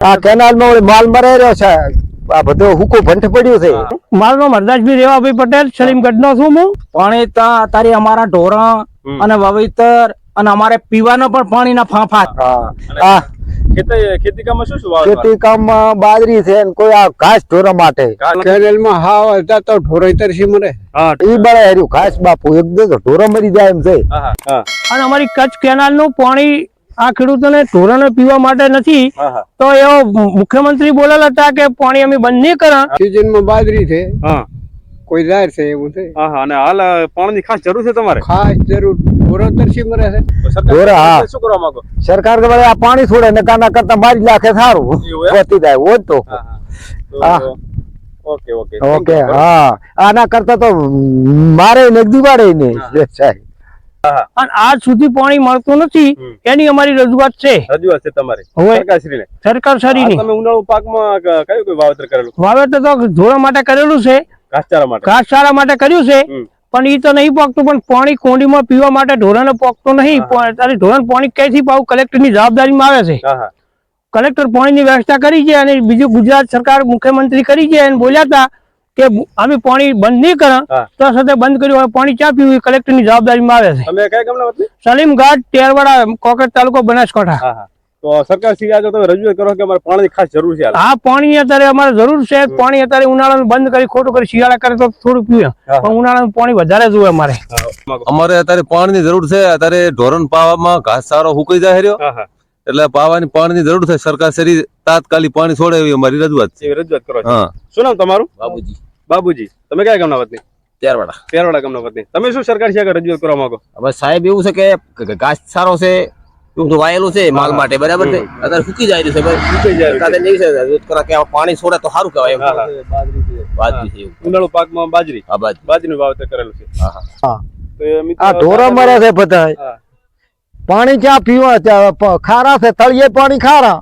આ કેનાલમાં ઓલી માલ મરાઈ રહ્યો છે. આ બધો હુકો ભંઠ પડ્યું છે. મારું નામ હરદાસભાઈ રેવાભાઈ પટેલ સલીમગઢનો છું હું. પાણી તારી અમારા ઢોરણ અને વાવેતર અને અમારે પીવાનો પણ પાણીના ફાંફા. ખેતી કામમાં બાજરી છે કોઈ આ ઘાસ ઢોરા માટે. કેરેલમાં હાવ હતા તો ઢોરાઈ તરસી મરે ઈ બળે હર્યું. ઘાસ બાપુ એકદમ તો ઢોરો મરી જાય એમ છે. હા, હા, હા, અને અમારી કચ્છ કેનાલનું પાણી આ ખેડૂતોને ધોરણ પીવા માટે નથી તો એવો મુખ્યમંત્રી બોલેલા હતા કે પાણી અમે બંધ નહીં કરા સિઝનમાં બાજરી છે કોઈ જાહેર છે એવું છે? અને હાલ પાણીની ખાસ જરૂર છે તમારે? ખાસ જરૂર. સરકાર શું કરવા સરકાર આ પાણી છોડે ને કાના કરતા મારી લાખે સારું? પતી જાય હોત તો. Okay okay. ઓકે હા. આના કરતા તો મારે ને દિવાળે ને સાહેબ. અને આજ સુધી પાણી મળતું નથી એની અમારી રજૂઆત છે. રજૂઆત છે તમારી. સરકારશ્રીને. સરકાર આ સરીની તમે ઉનાળુ પાકમાં કયું કયું વાવેતર કરેલું? વાવેતર તો ધોળા માટે કરેલું છે. ઘાસચારા માટે. ઘાસચારા માટે કર્યું છે. પણ એ તો નહીં પોકતું પણ પાણી કોંડીમાં પીવા માટે ઢોરાને પોકતું નહીં. ત્યારે ધોરણ પાણી ક્યાંથી પાવું? કલેક્ટરની જવાબદારીમાં આવે છે. કલેક્ટર પાણીની વ્યવસ્થા કરી છે અને બીજું ગુજરાત સરકાર મુખ્યમંત્રી કરી છે અને બોલ્યા હતા કે અમે પાણી બંધ નહીં કરે તો સાથે બંધ કર્યું હવે પાણી ચા પીવું એ કલેક્ટરની જવાબદારીમાં આવે છે. સલીમ ઘાટ તેરવાડા વતની કોકર તાલુકો બનાસકાંઠા. તો સરકાર શ્રી આગળ તમે રજૂઆત કરો કે અમારે પાણીની ખાસ જરૂર છે હા પાણી અત્યારે અમારે જરૂર છે. પાણી અત્યારે ઉનાળાનું બંધ કરી ખોટું કરી શિયાળા કરે તો થોડું પીવે પણ ઉનાળાનું પાણી વધારે જોઈએ અમારે. અમારે અત્યારે પાણીની જરૂર છે. અત્યારે ઢોરણ પાવામાં ઘાસ સારો હુકાઈ જાય રહ્યો. એટલે પાવાની પાણીની જરૂર છે. સરકાર શરી તાત્કાલિક પાણી છોડે એવી અમારી રજૂઆત છે. રજૂઆત કરો હા. શું નામ તમારું? બાબુજી. બાબુજી તમે કયા ગામના વતની? ત્યારવાડા. ત્યારવાડા ગામના વતની. તમે શું સરકાર છે રજૂઆત કરવા માંગો? હવે સાહેબ એવું છે કે ઘાસ સારો છે એવું વાયેલું છે માલ માટે બરાબર છે? અત્યારે સુકી જાય રહ્યું છે ભાઈ સુકાઈ જાય રહ્યું નહીં છે રજૂઆત કરા કે પાણી છોડે તો સારું કહેવાય એમ. બાજરી છે. ઉનાળુ પાકમાં બાજરી. હા બાજરી. બાજરીનું વાવેતર કરેલું છે. હા, હા. તો એ મિત્રો આ ઢોરા મરે છે બધા પાણી ક્યાં પીવા ત્યાં ખારા છે તળિયે પાણી ખારા.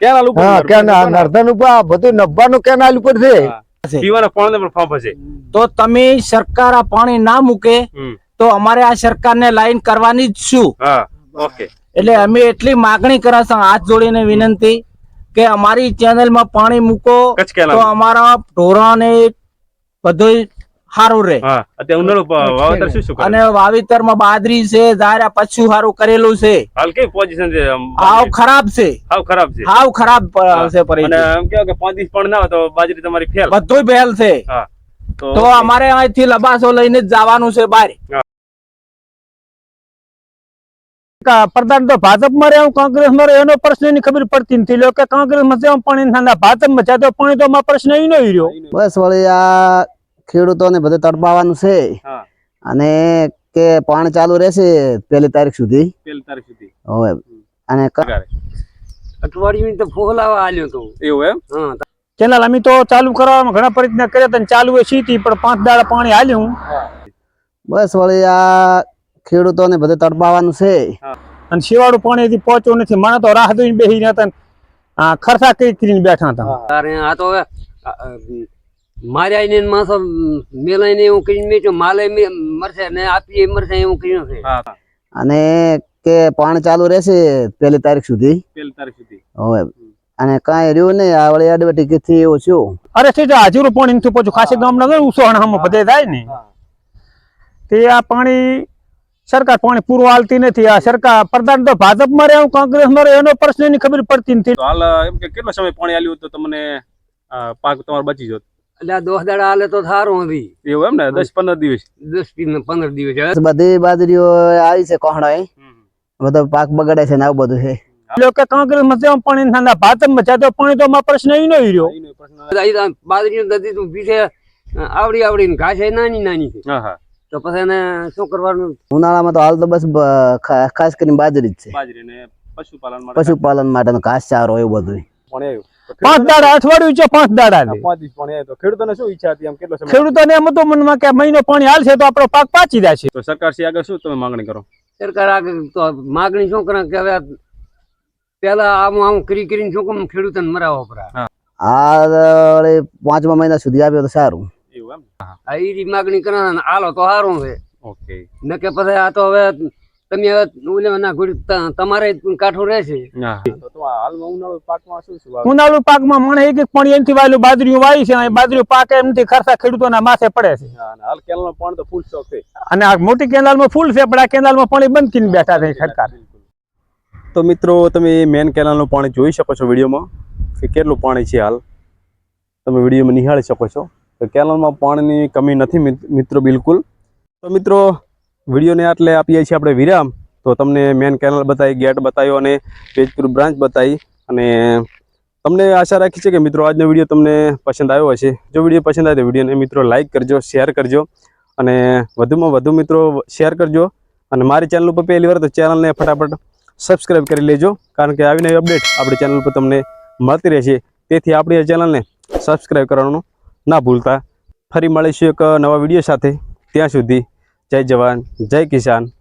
કેનાલ ઉપર હા કેનાલ ઉપર. નર્ધન ઉપર બધું નબ્બાનું કેનાલ ઉપર છે. હા. પીવાના પાણી પણ ફાંફા છે તો તમે સરકાર આ પાણી ના મૂકે તો અમારે આ સરકારને લાઈન કરવાની જ શું ઓકે. એટલે અમે એટલી માગણી કરે છે હાથ જોડીને વિનંતી કે અમારી ચેનલમાં પાણી મૂકો તો અમારા ઢોરાને બધું સારું રહે વાવેતર શું શું અને વાવેતરમાં બાજરી છે ધારા પછી સારું કરેલું છે. હાલ કઈ પોઝિશન છે હાવ ખરાબ છે. હાવ ખરાબ છે. હાવ ખરાબ. છે અને એમ કે પાંચ દિવસ પણ ના તો બાજરી તમારી ફેલ બધું ફેલ છે. તો અમારે અહીંથી લબાસો લઈને જ જવાનું છે બહાર. કા- પ્રધાન તો ભાજપમાં રહે કોંગ્રેસમાં માં એનો પ્રશ્નની ખબર પડતી નથી. લો કે કોંગ્રેસમાં છે પાણી ભાજપમાં છે તો પાણી તો પ્રશ્ન એનો નહીં રહ્યો. બસ વળી આ ખેડૂતોને બધે તડપાવાનું છે. અને કે પાણી ચાલુ રહેશે પહેલી તારીખ સુધી. પેલી તારીખ સુધી. હવે અને અઠવાડિયું તો ફોલાવા આલ્યો તો. એવું એમ? હા. ચેનલ અમે તો ચાલુ કરવામાં ઘણા પ્રયત્ન કર્યા હતા ચાલુ હોય સીધી પણ પાંચ દાડા પાણી હાલ્યું બસ વળી આ ખેડૂતોને બધે તડપાવાનું છે. અને શિવાળું પાણી હજી પહોંચ્યું નથી. મને તો રાહ જોઈને બેસી રહ્યા હતા ખરસા આ ખર્ચા કરી કરીને બેઠા હતા. આ તો માર્યા ને માસો મેલાઈને એવું કરીને મેચ્યો માલે મરશે ને આપીએ મરશે એવું કર્યું છે. અને કે પાણી ચાલુ રહેશે પહેલી તારીખ સુધી? પેલી તારીખ સુધી. હવે. અને કાંઈ રહ્યું નહીં આ વળી અડવટી થી એવું છું અરે છે હાજરું પાણી નથી પહોંચ્યું ખાસી ગામના તો ઉસોણામાં બધે થાય ને. તે આ પાણી સરકાર પાણી પૂરું હાલતી નથી. આ સરકાર પ્રધાન તો ભાજપમાં રહે કોંગ્રેસમાં રહે એનો પ્રશ્ન એની ખબર પડતી નથી. હાલ એમ કે કેટલો સમય પાણી આલ્યું તો તમને પાક તમારો બચી જોત? એટલે દોસ દાડા હાલે તો સારું હતી એવું એમ ને? દસ પંદર દિવસ. દસ પંદર દિવસ બધી બાજરીઓ આવી છે કોહડાએ બધો પાક બગડે છે ને આવું બધું છે. લોકો કોંગ્રેસમાં છે પાણી ના છે તો પાણી તો પ્રશ્ન ઈ નહીં રહ્યો બાજરી દધી તું પીછે આવડી આવડી ને ઘાસ નાની નાની છે. હા હા. તો પછી એને શું કરવાનું? ઉનાળામાં તો હાલ તો બસ ખાસ કરીને બાજરી જ છે. બાજરી ને પશુપાલન માટે. પશુપાલન માટેનો ઘાસ ચારો એવું બધું પાણી આવ્યું. પાંચ દાડા અઠવાડિયું છે પાંચ દાડા પાંચ દિવસ પાણી આવ્યું. તો ખેડૂતોને શું ઈચ્છા હતી આમ કેટલો સમય ખેડૂતોને એમ હતું મનમાં કે મહિનો પાણી હાલશે તો આપણો પાક પાચી જશે. તો સરકાર શ્રી આગળ શું તમે માંગણી કરો? સરકાર આગળ તો માગણી શું કરે કે હવે પેલા આમ આમ કરી કરીને શું કેમ ખેડૂતોને મરાવો પરા. આ પાંચમા મહિના સુધી આવ્યો તો સારું. એવું એમ? આ ઈ રી માગણી કરે આલો તો સારું છે ઓકે. ન કે પછી આ તો હવે તમે હવે ઓલે ના તમારે કાઠો રહે રહેશે હા તો તો પાકમાં હાલમાં ઉનાળુ પાકમાં માં મને એક એક પાણી એમથી વાયેલું બાજરીયું વાય છે બાજરીયું પાકે એમ નથી ખર્ચા ખેડૂતોના માથે પડે છે. હાલ કેનાલમાં પણ તો ફૂલ સ્ટોક છે. અને આ મોટી કેનાલમાં ફૂલ છે પણ આ કેનાલમાં પાણી બંધ કરીને બેઠા છે સરકાર તો મિત્રો તમે મેન કેનાલનું પાણી જોઈ શકો છો વિડીયોમાં કે કેટલું પાણી છે હાલ. તમે વિડીયોમાં નિહાળી શકો છો તો કેનાલમાં પાણીની કમી નથી મિત્રો બિલકુલ. તો મિત્રો વિડીયોને આટલે આપીએ છીએ આપણે વિરામ. તો તમને મેન કેનલ બતાવી, ગેટ બતાવ્યો અને તેજપુર બ્રાન્ચ બતાવી. અને તમને આશા રાખી છે કે મિત્રો આજનો વીડિયો તમને પસંદ આવ્યો હશે. જો વીડિયો પસંદ આવે તો વિડીયોને મિત્રો લાઇક કરજો શેર કરજો. અને વધુમાં વધુ મિત્રો શેર કરજો. અને મારી ચેનલ ઉપર પહેલી વાર તો ચેનલને ફટાફટ સબસ્ક્રાઈબ કરી લેજો. કારણ કે આવી નવી અપડેટ આપણી ચેનલ પર તમને મળતી રહેશે. તેથી આપણી આ ચેનલને સબસ્ક્રાઈબ કરવાનું ના ભૂલતા. ફરી મળીશું એક નવા વીડિયો સાથે. ત્યાં સુધી જય જવાન જય કિસાન.